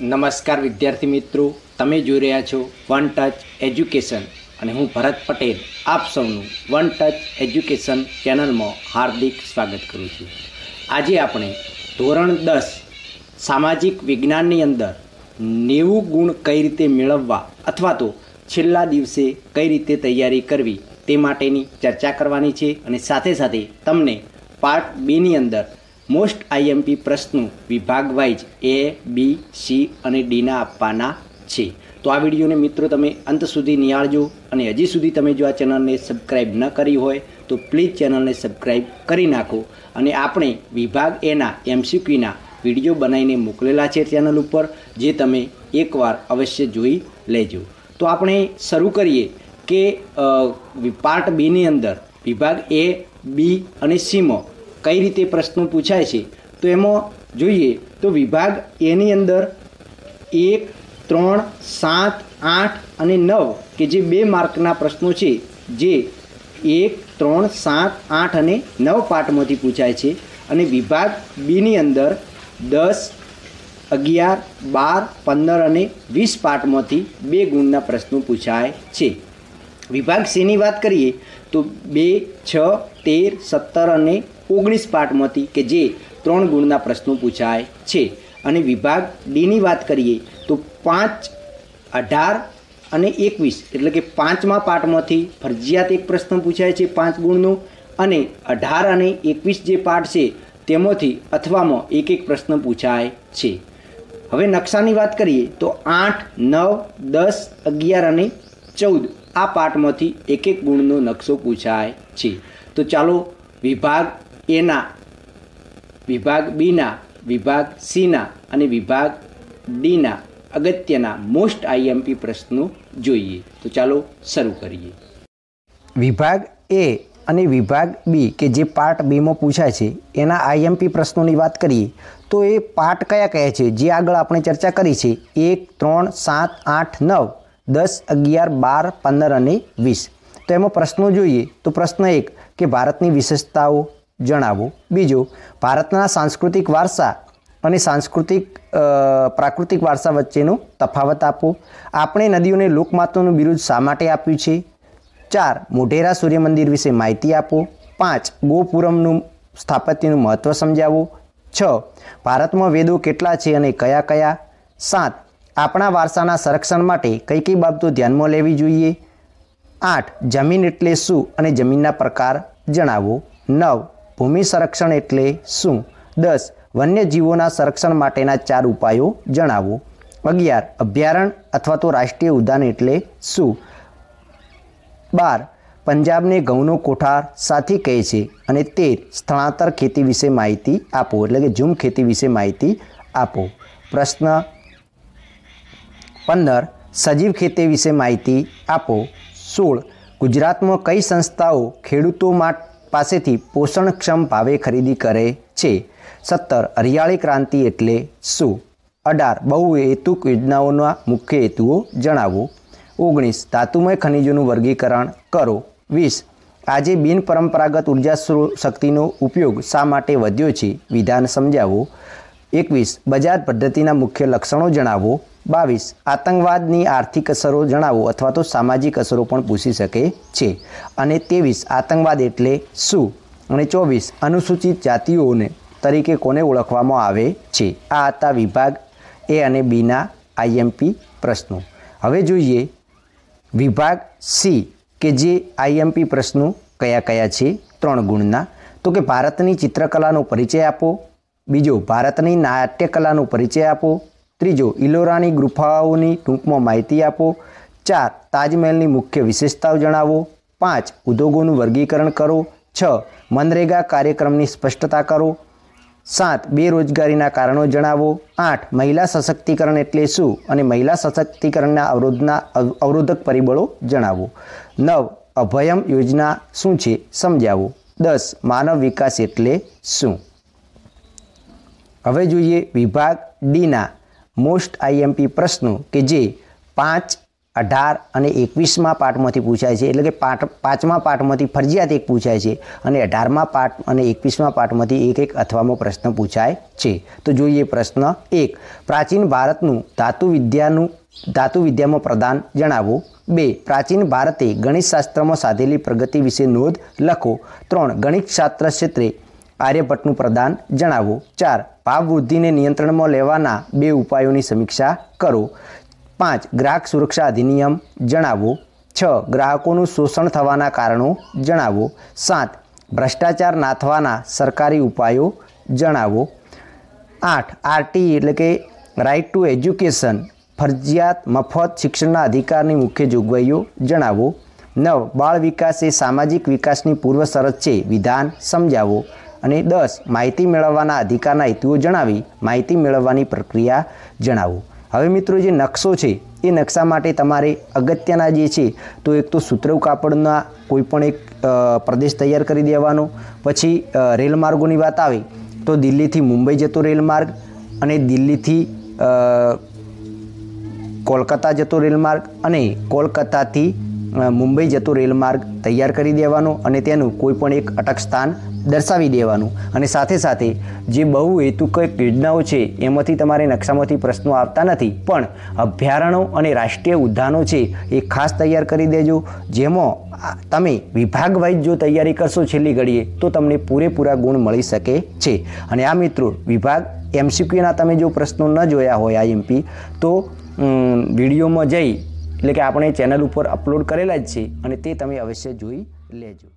નમસ્કાર વિદ્યાર્થી મિત્રો, તમે જોઈ રહ્યા છો વન ટચ એજ્યુકેશન અને હું ભરત પટેલ આપ સૌનું વન ટચ એજ્યુકેશન ચેનલમાં હાર્દિક સ્વાગત કરું છું. આજે આપણે ધોરણ દસ, સામાજિક વિજ્ઞાનની અંદર નેવું ગુણ કઈ રીતે મેળવવા અથવા તો છેલ્લા દિવસે કઈ રીતે તૈયારી કરવી તે માટેની ચર્ચા કરવાની છે અને સાથે સાથે તમને પાર્ટ બીની અંદર મોસ્ટ આઈએમપી પ્રશ્નો વિભાગ વાઇઝ એ, બી, સી અને ડીના આપવાના છે. તો આ વિડીયોને મિત્રો તમે અંત સુધી નિહાળજો અને હજી સુધી તમે જો આ ચેનલને સબસ્ક્રાઈબ ન કરી હોય તો પ્લીઝ ચેનલને સબસ્ક્રાઈબ કરી નાખો અને આપણે વિભાગ એના એમસીક્યુના વીડિયો બનાવીને મોકલેલા છે ચેનલ ઉપર, જે તમે એકવાર અવશ્ય જોઈ લેજો. તો આપણે શરૂ કરીએ કે પાર્ટ બીની અંદર વિભાગ એ, બી અને સીમાં કઈ રીતે પ્રશ્નો પૂછાય છે? તો એમાં જોઈએ તો વિભાગ એની અંદર એક, ત્રણ, સાત, આઠ અને નવ કે જે બે માર્કના પ્રશ્નો છે, જે એક, ત્રણ, સાત, આઠ અને નવ પાઠમાંથી પૂછાય છે. અને વિભાગ બીની અંદર દસ, અગિયાર, બાર, પંદર અને વીસ પાઠમાંથી બે ગુણના પ્રશ્નો પૂછાય છે. વિભાગ સીની વાત કરીએ તો બે, છ, તેર, સત્તર અને ઓગણીસ પાઠમાંથી કે જે ત્રણ ગુણના પ્રશ્નો પૂછાય છે. અને વિભાગ ડીની વાત કરીએ તો પાંચ, અઢાર અને એકવીસ. એટલે કે પાંચમા પાઠમાંથી ફરજિયાત એક પ્રશ્ન પૂછાય છે પાંચ ગુણનો. અને અઢાર અને એકવીસ જે પાઠ છે તેમાંથી અથવામાં એક એક પ્રશ્ન પૂછાય છે. હવે નકશાની વાત કરીએ તો આઠ, નવ, દસ, અગિયાર અને ચૌદ આ પાઠમાંથી એક એક ગુણનો નકશો પૂછાય છે. તો ચાલો વિભાગ એના વિભાગ બીના, વિભાગ સીના અને વિભાગ ડીના અગત્યના મોસ્ટ આઈએમપી પ્રશ્નો જોઈએ. તો ચાલો શરૂ કરીએ. વિભાગ એ અને વિભાગ બી કે જે પાર્ટ બીમાં પૂછાય છે, એના આઈએમપી પ્રશ્નોની વાત કરીએ, તો એ પાર્ટ કયા કયા છે? જે આગળ આપણે ચર્ચા કરી છે, એક, ત્રણ, સાત, આઠ, નવ, દસ, અગિયાર, બાર, પંદર અને વીસ. તો એમાં પ્રશ્નો જોઈએ, તો પ્રશ્ન એક કે ભારતની વિશેષતાઓ જણાવો. બીજો, ભારતના સાંસ્કૃતિક વારસા અને સાંસ્કૃતિક પ્રાકૃતિક વારસા વચ્ચેનો તફાવત આપો. આપણે નદીઓને લોકમાતાનું બિરુદ શા માટે આપ્યું છે? ચાર, મોઢેરા સૂર્ય મંદિર વિશે માહિતી આપો. પાંચ, ગોપુરમનું સ્થાપત્યનું મહત્ત્વ સમજાવો. છ, ભારતમાં વેદો કેટલા છે અને કયા કયા? સાત, આપણા વારસાના સંરક્ષણ માટે કઈ કઈ બાબતો ધ્યાનમાં લેવી જોઈએ? આઠ, જમીન એટલે શું અને જમીનના પ્રકાર જણાવો. નવ ભૂમિ સંરક્ષણ એટલે શું? દસ, વન્યજીવોના સંરક્ષણ માટેના ચાર ઉપાયો જણાવો. અગિયાર અભયારણ્ય અથવા તો રાષ્ટ્રીય ઉદ્યાન એટલે શું? બાર, પંજાબને ઘઉંનો કોઠાર સાથી કહે છે અને તેર, સ્થળાંતર ખેતી વિશે માહિતી આપો, એટલે કે ઝૂમ ખેતી વિશે માહિતી આપો. પ્રશ્ન પંદર, સજીવ ખેતી વિશે માહિતી આપો. સોળ, ગુજરાતમાં કઈ સંસ્થાઓ ખેડૂતો પાસેથી પોષણક્ષમ ભાવે ખરીદી કરે છે. સત્તર, હરિયાળી ક્રાંતિ એટલે શું? અઢાર બહુહેતુક યોજનાઓના મુખ્ય હેતુઓ જણાવો. ઓગણીસ, ધાતુમય ખનિજોનું વર્ગીકરણ કરો. વીસ, આજે બિનપરંપરાગત ઊર્જા શક્તિનો ઉપયોગ શા માટે વધ્યો છે? વિધાન સમજાવો. એકવીસ, બજાર પદ્ધતિના મુખ્ય લક્ષણો જણાવો. બાવીસ, આતંકવાદની આર્થિક અસરો જણાવો અથવા તો સામાજિક અસરો પણ પૂછી શકે છે. અને ત્રેવીસ, આતંકવાદ એટલે શું? અને ચોવીસ, અનુસૂચિત જાતિઓને તરીકે કોને ઓળખવામાં આવે છે? આ હતા વિભાગ એ અને બીના આઈએમપી પ્રશ્નો. હવે જોઈએ વિભાગ સી કે જે આઈએમપી પ્રશ્નો કયા કયા છે? ત્રણ ગુણના. તો કે ભારતની ચિત્રકલાનો પરિચય આપો. બીજો, ભારતની નાટ્યકલાનો પરિચય આપો. ત્રીજો, ઇલોરાની ગુફાઓની ટૂંકમાં માહિતી આપો. ચાર, તાજમહેલની મુખ્ય વિશેષતાઓ જણાવો. પાંચ, ઉદ્યોગોનું વર્ગીકરણ કરો. છ, મનરેગા કાર્યક્રમની સ્પષ્ટતા કરો. સાત, બેરોજગારીના કારણો જણાવો. આઠ, મહિલા સશક્તિકરણ એટલે શું? અને મહિલા સશક્તિકરણના અવરોધના અવરોધક પરિબળો જણાવો. નવ, અભયમ યોજના શું છે? સમજાવો. દસ, માનવ વિકાસ એટલે શું? હવે જોઈએ વિભાગ ડીના. મોસ્ટ આઈએમપી પ્રશ્નો કે જે પાંચ, અઢાર અને એકવીસમાં પાઠમાંથી પૂછાય છે. એટલે કે પાઠ પાંચમા પાઠમાંથી ફરજિયાત એક પૂછાય છે અને અઢારમા પાઠ અને એકવીસમા પાઠમાંથી એક એક અથવામાં પ્રશ્ન પૂછાય છે. તો જોઈએ પ્રશ્ન એક. પ્રાચીન ભારતનું ધાતુ વિદ્યાનું, ધાતુ વિદ્યામાં પ્રદાન જણાવો. બે. પ્રાચીન ભારતે ગણિતશાસ્ત્રમાં સાધેલી પ્રગતિ વિશે નોંધ લખો. ત્રણ. ગણિતશાસ્ત્ર ક્ષેત્રે આર્યભટ્ટનું પ્રદાન જણાવો. ચાર ભાવ વૃદ્ધિને નિયંત્રણમાં લેવાના બે ઉપાયોની સમીક્ષા કરો. પાંચ, ગ્રાહક સુરક્ષા અધિનિયમ જણાવો. છ, ગ્રાહકોનું શોષણ થવાના કારણો જણાવો. સાત, ભ્રષ્ટાચાર નાથવાના સરકારી ઉપાયો જણાવો. આઠ, આરટી એટલે કે રાઇટ ટુ એજ્યુકેશન ફરજિયાત મફત શિક્ષણના અધિકારની મુખ્ય જોગવાઈઓ જણાવો. નવ, બાળ વિકાસ એ સામાજિક વિકાસની પૂર્વ શરત છે. વિધાન સમજાવો. અને દસ, માહિતી મેળવવાના અધિકારના હેતુઓ જણાવી, માહિતી મેળવવાની પ્રક્રિયા જણાવો. હવે મિત્રો, જે નકશો છે, એ નકશા માટે તમારે અગત્યના જે છે, તો એક તો સૂત્રવ કાપડના કોઈપણ એક પ્રદેશ તૈયાર કરી દેવાનો. પછી રેલમાર્ગોની વાત આવે, તો દિલ્હીથી મુંબઈ જતો રેલમાર્ગ અને દિલ્હીથી કોલકાતા જતો રેલમાર્ગ અને કોલકાતાથી મુંબઈ જતો રેલમાર્ગ તૈયાર કરી દેવાનો અને તેનું કોઈપણ એક અટક સ્થાન દર્શાવી દેવાનું. અને સાથે સાથે જે બહુ હેતુક યોજનાઓ છે, એમાંથી તમારે નકશામાંથી પ્રશ્નો આવતા નથી. પણ અભયારણ્યો અને રાષ્ટ્રીય ઉદ્યાનો છે, એ ખાસ તૈયાર કરી દેજો. જેમાં તમે વિભાગ વાઇઝ જો તૈયારી કરશો છેલ્લી ઘડીએ, તો તમને પૂરેપૂરા ગુણ મળી શકે છે. અને આ મિત્રો, વિભાગ એમસીક્યુના તમે જો પ્રશ્નો ન જોયા હોય આઈએમપી, તો વિડીયોમાં જઈ, એટલે કે આપણે ચેનલ ઉપર અપલોડ કરેલા જ છે, અને તે તમે અવશ્ય જોઈ લેજો.